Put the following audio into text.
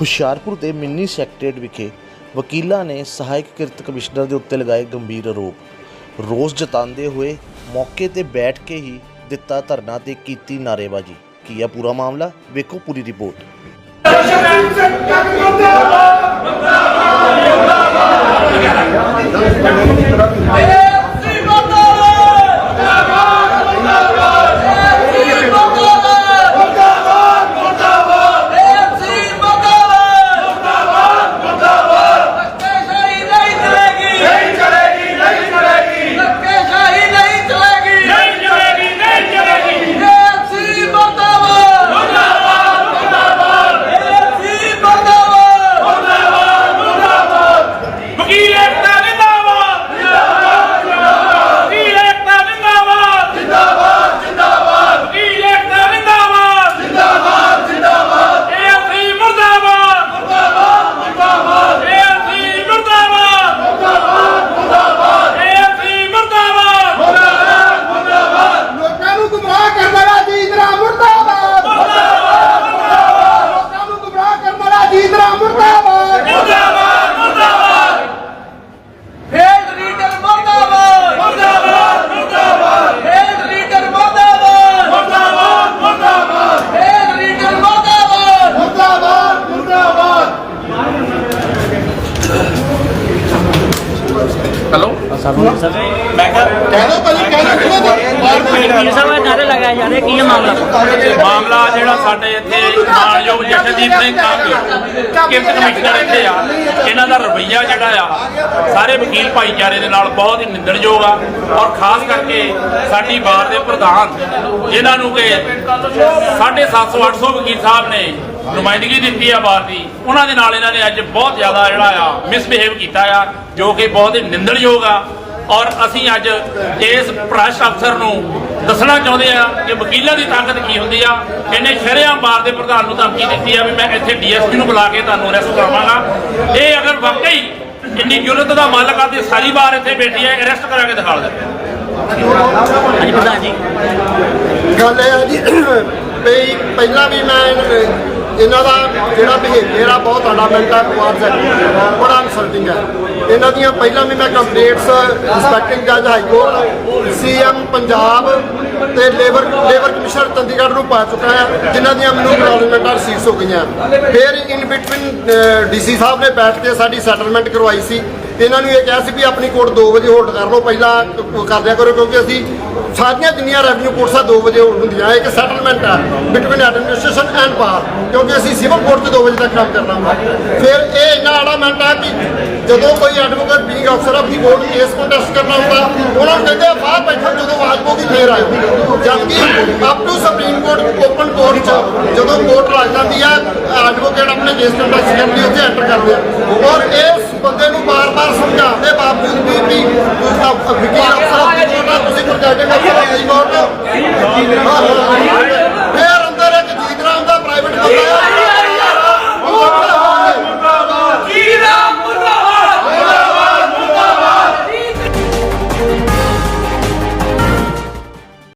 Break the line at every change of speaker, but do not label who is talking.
ਹੁਸ਼ਿਆਰਪੁਰ ਦੇ mini secretariat ਵਿਖੇ ਵਕੀਲਾਂ ਨੇ ਸਹਾਇਕ ਕਿਰਤ ਕਮਿਸ਼ਨਰ ਦੇ ਉੱਤੇ ਲਗਾਏ ਗੰਭੀਰ ਆਰੋਪ। ਰੋਸ ਜਤਾਉਂਦੇ ਹੋਏ ਮੌਕੇ ਤੇ ਬੈਠ ਕੇ ਹੀ ਦਿੱਤਾ ਧਰਨਾ ਤੇ ਕੀਤੀ ਨਾਅਰੇਬਾਜ਼ੀ। ਕੀ ਹੈ ਪੂਰਾ ਮਾਮਲਾ? ਵੇਖੋ ਪੂਰੀ ਰਿਪੋਰਟ।
ਨਹੀਂ
ਕਹਿ ਦੋ ਭਾਜੀ ਕਹਿ ਦੋ
ਵਕੀਲ ਸਾਹਿਬ ਇਹ ਨਾਰੇ ਲਗਾਏ ਜਾ ਰਹੇ ਕੀ ਹੈ ਮਾਮਲਾ
ਮਾਮਲਾ ਜਿਹੜਾ ਸਾਡੇ ਇੱਥੇ ਮਾਨਯੋਗ ਜਸ਼ਨਦੀਪ ਸਿੰਘ ਕਾਂਗੀ ਕਿਰਤ ਕਮਿਸ਼ਨਰ ਇੱਥੇ ਆ। ਇਹਨਾਂ ਦਾ ਰਵੱਈਆ ਜਿਹੜਾ ਆ। ਸਾਰੇ ਵਕੀਲ ਭਾਈਚਾਰੇ ਦੇ ਨਾਲ ਬਹੁਤ ਹੀ ਨਿੰਦਣਯੋਗ ਆ। ਔਰ ਖਾਸ ਕਰਕੇ ਸਾਡੀ ਬਾਰ ਦੇ ਪ੍ਰਧਾਨ ਜਿਨ੍ਹਾਂ ਨੂੰ ਕਿ 750 800 ਵਕੀਲ ਸਾਹਿਬ ਨੇ ਨੁਮਾਇੰਦਗੀ ਦਿੱਤੀ ਆ ਬਾਰ ਦੀ ਉਹਨਾਂ ਦੇ ਨਾਲ ਇਹਨਾਂ ਨੇ ਅੱਜ ਬਹੁਤ ਜ਼ਿਆਦਾ ਜਿਹੜਾ ਆ ਮਿਸਬਿਹੇਵ ਕੀਤਾ ਆ ਜੋ ਕਿ ਬਹੁਤ ਹੀ ਨਿੰਦਣਯੋਗ ਆ। ਔਰ ਅਸੀਂ ਅੱਜ ਇਸ ਭ੍ਰਸ਼ਟ ਅਫਸਰ ਨੂੰ ਦੱਸਣਾ ਚਾਹੁੰਦੇ ਆ ਕਿ ਵਕੀਲਾਂ ਦੀ ਤਾਕਤ ਕੀ ਹੁੰਦੀ ਆ। ਇਹਨੇ ਸ਼ਰੇਆਮ ਬਾਰ ਦੇ ਪ੍ਰਧਾਨ ਨੂੰ ਧਮਕੀ ਦਿੱਤੀ ਆ ਵੀ ਮੈਂ ਇੱਥੇ ਡੀਐਸਪੀ ਨੂੰ ਬੁਲਾ ਕੇ ਤੁਹਾਨੂੰ ਅਰੈਸਟ ਕਰਾਵਾਂਗਾ। ਇਹ ਅਗਰ ਵਾਕਈ ਇੰਨੀ ਜੁਰਤ ਦਾ ਮਾਲਕ ਆ ਤੇ ਸਾਰੀ ਬਾਰ ਇੱਥੇ ਬੈਠੀ ਹੈ ਅਰੈਸਟ ਕਰਾ ਕੇ ਦਿਖਾ ਦਿੰਦੇ
ਹਾਂਜੀ ਪ੍ਰਧਾਨ ਜੀ।
ਗੱਲ ਇਹ ਆ ਜੀ ਪਹਿਲਾਂ ਵੀ ਮੈਂ ਇਹਨਾਂ- ਦਾ ਜਿਹੜਾ ਬਿਹੇਵੀਅਰ ਆ ਬਹੁਤ ਫੰਡਾਮੈਂਟਲ ਹੈ ਟੁਵਾਰਡਸ ਐਕਟ ਬੜਾ ਇਨਸਲਟਿੰਗ ਹੈ। ਇਹਨਾਂ ਦੀਆਂ ਪਹਿਲਾਂ ਵੀ ਮੈਂ ਕੰਪਲੇਂਟਸ ਇੰਸਪੈਕਟਿੰਗ ਜੱਜ ਹਾਈ ਕੋਰਟ ਸੀਐਮ ਪੰਜਾਬ ਤੇ ਲੇਬਰ ਲੇਬਰ ਕਮਿਸ਼ਨਰ ਚੰਡੀਗੜ੍ਹ ਨੂੰ ਪਾ ਚੁੱਕਾ ਹਾਂ, ਜਿਨ੍ਹਾਂ ਦੀਆਂ ਮੈਨੂੰ ਅਕਨੋਲਜਮੈਂਟਾਂ ਰਿਸੀਵ ਹੋ ਗਈਆਂ। ਫਿਰ ਇਨ ਬਿਟਵੀਨ ਡੀਸੀ ਸਾਹਿਬ ਨੇ ਬੈਠ ਕੇ ਸਾਡੀ ਸੈਟਲਮੈਂਟ ਕਰਵਾਈ ਸੀ। ਤੇ ਇਹਨਾਂ ਨੂੰ ਇਹ ਕਿਹਾ ਸੀ ਵੀ ਆਪਣੀ ਕੋਰਟ 2 ਵਜੇ ਹੋਲਡ ਕਰ ਲਓ, ਪਹਿਲਾਂ ਕਰ ਦਿਆ ਕਰੋ, ਕਿਉਂਕਿ ਅਸੀਂ ਸਾਰੀਆਂ ਜਿੰਨੀਆਂ ਰੈਵਨਿਊ ਕੋਰਟਸਾਂ 2 ਵਜੇ ਹੋਲਡ ਹੁੰਦੀਆਂ। ਇੱਕ ਸੈਟਲਮੈਂਟ ਆ ਬਿਟਵੀਨ ਐਡਮਿਨਿਸਟ੍ਰੇਸ਼ਨ ਐਂਡ ਬਾਰ ਕਿਉਂਕਿ ਅਸੀਂ ਸਿਵਲ ਕੋਰਟ 'ਚ 2 ਵਜੇ ਤੱਕ ਕੰਮ ਕਰਨਾ ਹੁੰਦਾ। ਫਿਰ ਇਹ ਇੰਨਾ ਆੜਾਮੈਂਟ ਆ ਕਿ ਜਦੋਂ ਕੋਈ ਐਡਵੋਕੇਟ ਬੀਇੰਗ ਅਫਸਰ ਆਫ ਕੋਰਟ ਕੇਸ ਕੰਟੈਸਟ ਕਰਨਾ ਹੁੰਦਾ, ਉਹਨਾਂ ਨੂੰ ਕਹਿੰਦੇ ਆ, ਬਾਹਰ ਬੈਠੋ ਜਦੋਂ ਆਵਾਜ਼ ਪਊਗੀ, ਫੇਰ ਆਇਓ। ਜਦਕਿ up to supreme court open court 'ਚ ਜਦੋਂ ਕੋਰਟ ਲੱਗ ਜਾਂਦੀ ਆ ਐਡਵੋਕੇਟ ਆਪਣੇ ਕੇਸ ਕੰਟੈਸਟ ਕਰਨ ਲਈ ਉੱਥੇ ਐਂਟਰ ਕਰਦੇ ਆ। ਔਰ ਇਹ ਬੰਦੇ ਨੂੰ ਬਾਰ-ਬਾਰ ਸਮਝਾਉਣ ਦੇ ਬਾਵਜੂਦ ਵੀ ਵੀ ਤੁਸੀਂ ਵਕੀਲ ਅਫਸਰ ਤੁਸੀਂ ਪ੍ਰੋਜੈਕਟਿੰਗ ਅਫਸਰ ਆਫ ਦੀ